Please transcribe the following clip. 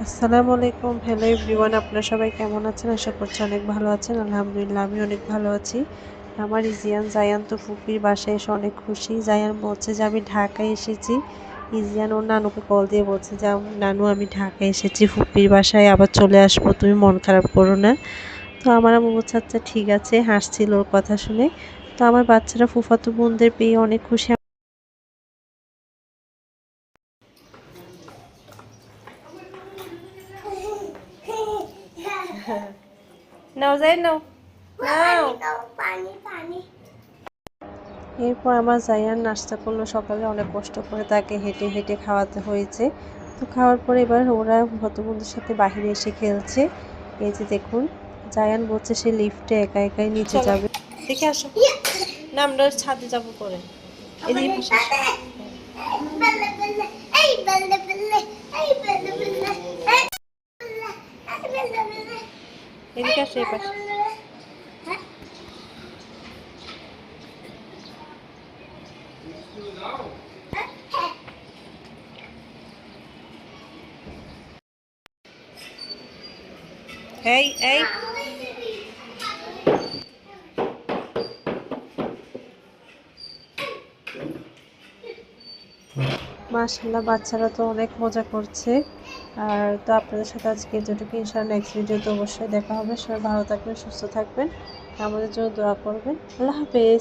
আসসালামু আলাইকুম। Hello everyone আপনারা সবাই কেমন আছেন? আশা করছি অনেক ভালো আছেন। আলহামদুলিল্লাহ আমি অনেক ভালো আছি। আমার ইজিয়ান জায়ান তো ফুপির বাসায় এসে অনেক খুশি। জায়ান বলছে যে, আমি ঢাকায় এসেছি। ইজিয়ান ওর নানুকে কল দিয়ে বলছে যে নানু, আমি ঢাকায় এসেছি ফুপির বাসায়, আবার চলে আসব। তুমি মন খারাপ করো না। তো আমার আম্মু বলছে আচ্ছা ঠিক আছে। হাসছিল ওর কথা শুনে। তো আমার বাচ্চারা ফুফাতো বোনদের পেয়ে অনেক খুশি। নাও যাই নাও। নাও। পানি পানি এরপর আমার জায়ান নাস্তা করল সকালে অনেক কষ্ট করে তাকে হেঁটে হেঁটে খাওয়াতে হয়েছে। তো খাওয়ার পরে এবার ওরা বন্ধুদের সাথে বাইরে এসে খেলছে। এই যে দেখুন জায়ান বলছে সে লিফটে একা একাই নিচে যাবে। দেখে আসো। না আমরা ছাদে যাব পরে। এই এদিকে আসো এই পাশে এই এই মাশাল্লাহ বাচ্চারা তো অনেক মজা করছে। আর তো আপনাদের সাথে আজকে যেটুকু ইনশাআল্লাহ নেক্সট ভিডিওতে অবশ্যই দেখা হবে। সবাই ভালো থাকবেন, সুস্থ থাকবেন। আমাদের জন্য দোয়া করবেন। আল্লাহ হাফেজ।